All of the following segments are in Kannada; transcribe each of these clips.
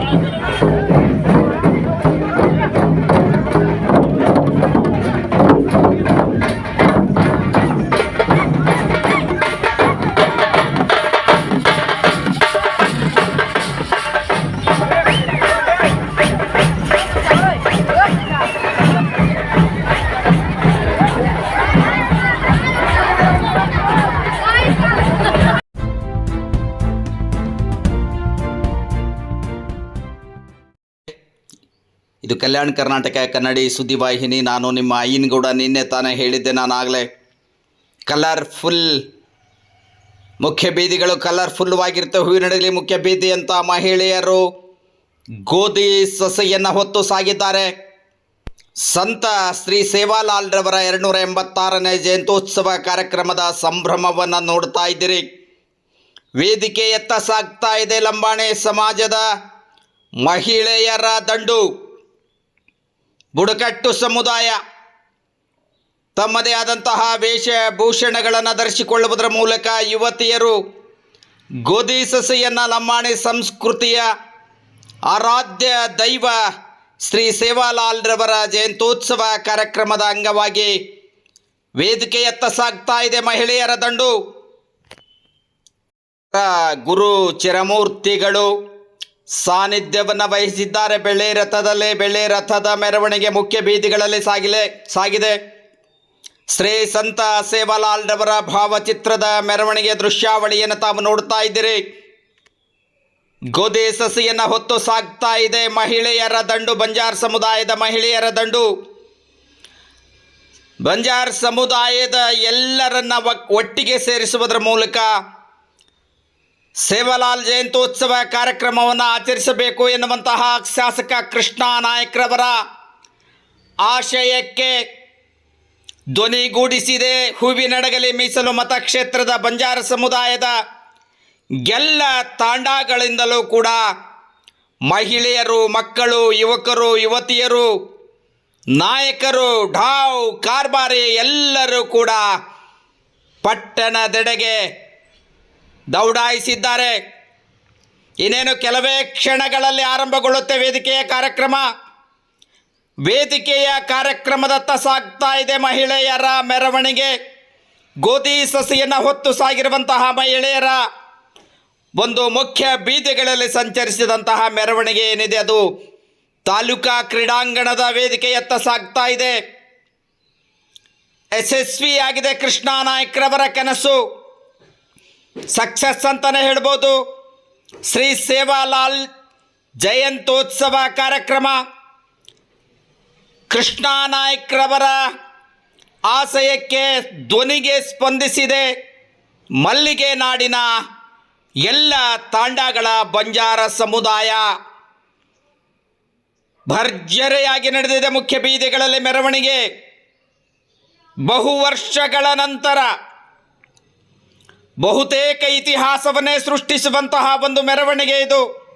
何? ಇದು ಕಲ್ಯಾಣ ಕರ್ನಾಟಕ ಕನ್ನಡಿ ಸುದ್ದಿವಾಹಿನಿ ನಾನು ನಿಮ್ಮ ಅಯ್ಯನಗೌಡ ನಿನ್ನೆ ತಾನೇ ಹೇಳಿದ್ದೆ ನಾನಾಗಲೇ ಕಲರ್ಫುಲ್ ಮುಖ್ಯ ಬೀದಿಗಳು ಕಲರ್ಫುಲ್ಲವಾಗಿರ್ತವೆ ಹೂವಿನಡಗಲಿ ಮುಖ್ಯ ಬೀದಿ ಅಂತ ಮಹಿಳೆಯರು ಗೋಧಿ ಸೊಸೆಯನ್ನು ಹೊತ್ತು ಸಾಗಿದ್ದಾರೆ. ಸಂತ ಶ್ರೀ ಸೇವಾಲಾಲ್ರವರ ಎರಡುನೂರ ಎಂಬತ್ತಾರನೇ ಜಯಂತ್ಯೋತ್ಸವ ಕಾರ್ಯಕ್ರಮದ ಸಂಭ್ರಮವನ್ನು ನೋಡ್ತಾ ಇದ್ದೀರಿ. ವೇದಿಕೆ ಎತ್ತ ಸಾಗ್ತಾ ಇದೆ ಲಂಬಾಣಿ ಸಮಾಜದ ಮಹಿಳೆಯರ ದಂಡು. ಬುಡಕಟ್ಟು ಸಮುದಾಯ ತಮ್ಮದೇ ಆದಂತಹ ವೇಷಭೂಷಣಗಳನ್ನು ಧರಿಸಿಕೊಳ್ಳುವುದರ ಮೂಲಕ ಯುವತಿಯರು ಗೋಧಿ ಸಸಿಯನ್ನು ಲಂಬಾಣಿ ಸಂಸ್ಕೃತಿಯ ಆರಾಧ್ಯ ದೈವ ಶ್ರೀ ಸೇವಾಲಾಲ್ರವರ ಜಯಂತ್ಯೋತ್ಸವ ಕಾರ್ಯಕ್ರಮದ ಅಂಗವಾಗಿ ವೇದಿಕೆಯತ್ತ ಸಾಗ್ತಾ ಇದೆ ಮಹಿಳೆಯರ ದಂಡು. ಗುರು ಚಿರಮೂರ್ತಿಗಳು. ಸಾನ್ನಿಧ್ಯವನ್ನು ವಹಿಸಿದ್ದಾರೆ. ಬೆಳೆ ರಥದಲ್ಲಿ, ಬೆಳೆ ರಥದ ಮೆರವಣಿಗೆ ಮುಖ್ಯ ಬೀದಿಗಳಲ್ಲಿ ಸಾಗಿಲೆ, ಸಾಗಿದೆ. ಶ್ರೀ ಸಂತ ಸೇವಾಲಾಲ್ರವರ ಭಾವಚಿತ್ರದ ಮೆರವಣಿಗೆ ದೃಶ್ಯಾವಳಿಯನ್ನು ತಾವು ನೋಡ್ತಾ ಇದ್ದೀರಿ. ಗೋಧಿ ಸಸಿಯನ್ನು ಹೊತ್ತು ಸಾಗ್ತಾ ಇದೆ ಮಹಿಳೆಯರ ದಂಡು, ಬಂಜಾರ್ ಸಮುದಾಯದ ಮಹಿಳೆಯರ ದಂಡು. ಬಂಜಾರ್ ಸಮುದಾಯದ ಎಲ್ಲರನ್ನ ಒಟ್ಟಿಗೆ ಸೇರಿಸುವುದರ ಮೂಲಕ ಸೇವಾಲಾಲ್ ಜಯಂತ್ಯೋತ್ಸವ ಕಾರ್ಯಕ್ರಮವನ್ನು ಆಚರಿಸಬೇಕು ಎನ್ನುವಂತಹ ಶಾಸಕ ಕೃಷ್ಣ ನಾಯಕ್ರವರ ಆಶಯಕ್ಕೆ ಧ್ವನಿಗೂಡಿಸಿದೆ ಹೂವಿನಡಗಲಿ ಮೀಸಲು ಮತಕ್ಷೇತ್ರದ ಬಂಜಾರ ಸಮುದಾಯದ ಎಲ್ಲ ತಾಂಡಾಗಳಿಂದಲೂ ಕೂಡ ಮಹಿಳೆಯರು, ಮಕ್ಕಳು, ಯುವಕರು, ಯುವತಿಯರು, ನಾಯಕರು, ಢಾವ್, ಕಾರ್ಬಾರಿ ಎಲ್ಲರೂ ಕೂಡ ಪಟ್ಟಣದೆಡೆಗೆ ದೌಡಾಯಿಸಿದ್ದಾರೆ. ಇನ್ನೇನು ಕೆಲವೇ ಕ್ಷಣಗಳಲ್ಲಿ ಆರಂಭಗೊಳ್ಳುತ್ತೆ ವೇದಿಕೆಯ ಕಾರ್ಯಕ್ರಮ? ವೇದಿಕೆಯ ಕಾರ್ಯಕ್ರಮದತ್ತ ಸಾಗ್ತಾ ಇದೆ ಮಹಿಳೆಯರ ಮೆರವಣಿಗೆ. ಗೋಧಿ ಸಸಿಯನ್ನು ಹೊತ್ತು ಸಾಗಿರುವಂತಹ ಮಹಿಳೆಯರ ಒಂದು ಮುಖ್ಯ ಬೀದಿಗಳಲ್ಲಿ ಸಂಚರಿಸಿದಂತಹ ಮೆರವಣಿಗೆ ಏನಿದೆ ಅದು? ತಾಲೂಕಾ ಕ್ರೀಡಾಂಗಣದ ವೇದಿಕೆಯತ್ತ ಸಾಗ್ತಾ ಇದೆ. ಯಶಸ್ವಿಯಾಗಿದೆ ಕೃಷ್ಣ ನಾಯ್ಕರವರ ಕನಸು. ಸಕ್ಸಸ್ ಅಂತಲೇ ಹೇಳ್ಬೋದು. ಶ್ರೀ ಸೇವಾಲಾಲ್ ಜಯಂತ್ಯೋತ್ಸವ ಕಾರ್ಯಕ್ರಮ. ಕೃಷ್ಣ ನಾಯ್ಕ್ರವರ ಆಶಯಕ್ಕೆ ಧ್ವನಿಗೆ ಸ್ಪಂದಿಸಿದೆ. ಮಲ್ಲಿಗೆ ನಾಡಿನ ಎಲ್ಲ ತಾಂಡಗಳ ಬಂಜಾರ ಸಮುದಾಯ. ಭರ್ಜರೆಯಾಗಿ ನಡೆದಿದೆ ಮುಖ್ಯ ಬೀದಿಗಳಲ್ಲಿ ಮೆರವಣಿಗೆ. ಬಹು ವರ್ಷಗಳ ನಂತರ ಬಹುತೇಕ ಇತಿಹಾಸವನ್ನೇ ಸೃಷ್ಟಿಸುವಂತಹ ಒಂದು ಮೆರವಣಿಗೆ ಇದು.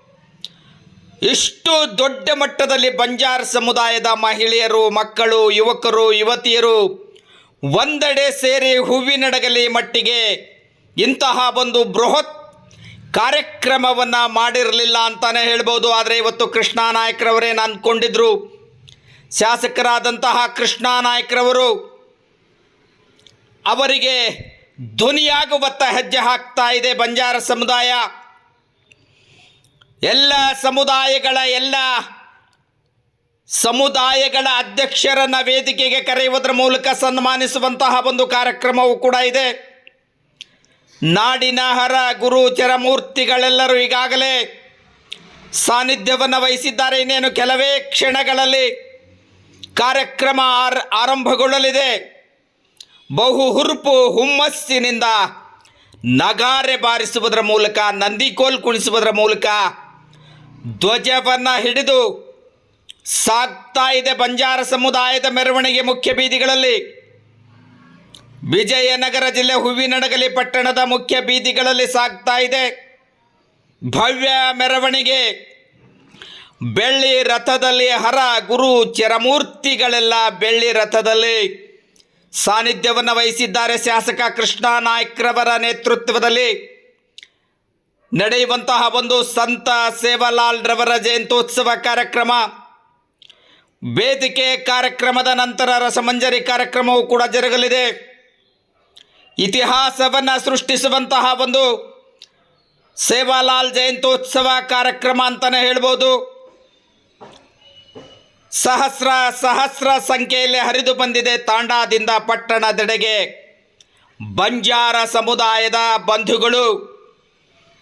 ಇಷ್ಟು ದೊಡ್ಡ ಮಟ್ಟದಲ್ಲಿ ಬಂಜಾರ್ ಸಮುದಾಯದ ಮಹಿಳೆಯರು, ಮಕ್ಕಳು, ಯುವಕರು, ಯುವತಿಯರು ಒಂದೆಡೆ ಸೇರಿ ಹೂವಿನಡಗಲಿ ಮಟ್ಟಿಗೆ ಇಂತಹ ಒಂದು ಬೃಹತ್ ಕಾರ್ಯಕ್ರಮವನ್ನು ಮಾಡಿರಲಿಲ್ಲ ಅಂತಾನೆ ಹೇಳ್ಬೋದು. ಆದರೆ ಇವತ್ತು ಕೃಷ್ಣಾ ನಾಯಕರವರೇನು ಅಂದ್ಕೊಂಡಿದ್ರು ಶಾಸಕರಾದಂತಹ ಕೃಷ್ಣಾ ನಾಯಕರವರು ಅವರಿಗೆ ಧ್ವನಿಯಾಗುವತ್ತ ಹೆಜ್ಜೆ ಹಾಕ್ತಾ ಇದೆ ಬಂಜಾರ ಸಮುದಾಯ. ಎಲ್ಲ ಸಮುದಾಯಗಳ ಎಲ್ಲ ಸಮುದಾಯಗಳ ಅಧ್ಯಕ್ಷರನ್ನ ವೇದಿಕೆಗೆ ಕರೆಯುವುದರ ಮೂಲಕ ಸನ್ಮಾನಿಸುವಂತಹ ಒಂದು ಕಾರ್ಯಕ್ರಮವೂ ಕೂಡ ಇದೆ. ನಾಡಿನ ಹರ ಗುರು ಚರಮೂರ್ತಿಗಳೆಲ್ಲರೂ ಈಗಾಗಲೇ ಸಾನ್ನಿಧ್ಯವನ್ನು ವಹಿಸಿದ್ದಾರೆ. ಇನ್ನೇನು ಕೆಲವೇ ಕ್ಷಣಗಳಲ್ಲಿ ಕಾರ್ಯಕ್ರಮ ಆರ್, ಆರಂಭಗೊಳ್ಳಲಿದೆ. ಬಹು ಹುರುಪು ಹುಮ್ಮಸ್ಸಿನಿಂದ ನಗಾರೆ ಬಾರಿಸುವುದರ ಮೂಲಕ ನಂದಿಕೋಲ್ ಕುಣಿಸುವುದರ ಮೂಲಕ ಧ್ವಜವನ್ನು ಹಿಡಿದು ಸಾಗ್ತಾ ಇದೆ ಬಂಜಾರ ಸಮುದಾಯದ ಮೆರವಣಿಗೆ ಮುಖ್ಯ ಬೀದಿಗಳಲ್ಲಿ. ವಿಜಯನಗರ ಜಿಲ್ಲೆ ಹೂವಿನಡಗಲಿ ಪಟ್ಟಣದ ಮುಖ್ಯ ಬೀದಿಗಳಲ್ಲಿ ಸಾಗ್ತಾ ಇದೆ ಭವ್ಯ ಮೆರವಣಿಗೆ. ಬೆಳ್ಳಿ ರಥದಲ್ಲಿ ಹರ ಗುರು ಚರಮೂರ್ತಿಗಳೆಲ್ಲ ಬೆಳ್ಳಿ ರಥದಲ್ಲಿ. ಸಾನ್ನಿಧ್ಯವನ್ನು ವಹಿಸಿದ್ದಾರೆ ಶಾಸಕ ಕೃಷ್ಣ ನಾಯ್ಕ್ರವರ ನೇತೃತ್ವದಲ್ಲಿ. ನಡೆಯುವಂತಹ ಒಂದು ಸಂತ ಸೇವಾಲಾಲ್ ರವರ ಜಯಂತ್ಯೋತ್ಸವ ಕಾರ್ಯಕ್ರಮ. ವೇದಿಕೆ ಕಾರ್ಯಕ್ರಮದ ನಂತರ ರಸಮಂಜರಿ ಕಾರ್ಯಕ್ರಮವು ಕೂಡ ಜರುಗಲಿದೆ. ಇತಿಹಾಸವನ್ನು ಸೃಷ್ಟಿಸುವಂತಹ ಒಂದು ಸೇವಾಲಾಲ್ ಜಯಂತ್ಯೋತ್ಸವ ಕಾರ್ಯಕ್ರಮ ಅಂತಲೇ ಹೇಳ್ಬೋದು. ಸಹಸ್ರ ಸಹಸ್ರ ಸಂಖ್ಯೆಯಲ್ಲಿ ಹರಿದು ಬಂದಿದೆ ತಾಂಡಾದಿಂದ ಪಟ್ಟಣದೆಡೆಗೆ. ಬಂಜಾರ ಸಮುದಾಯದ ಬಂಧುಗಳು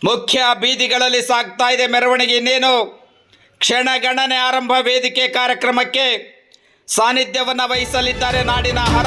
ಮುಖ್ಯ ಬೀದಿಗಳಲ್ಲಿ ಸಾಗ್ತಾ ಇದೆ. ಮೆರವಣಿಗೆ ಇನ್ನೇನು? ಕ್ಷಣಗಣನೆ ಆರಂಭ ವೇದಿಕೆ ಕಾರ್ಯಕ್ರಮಕ್ಕೆ ಸಾನ್ನಿಧ್ಯವನ್ನು ವಹಿಸಲಿದ್ದಾರೆ ನಾಡಿನ ಹರ.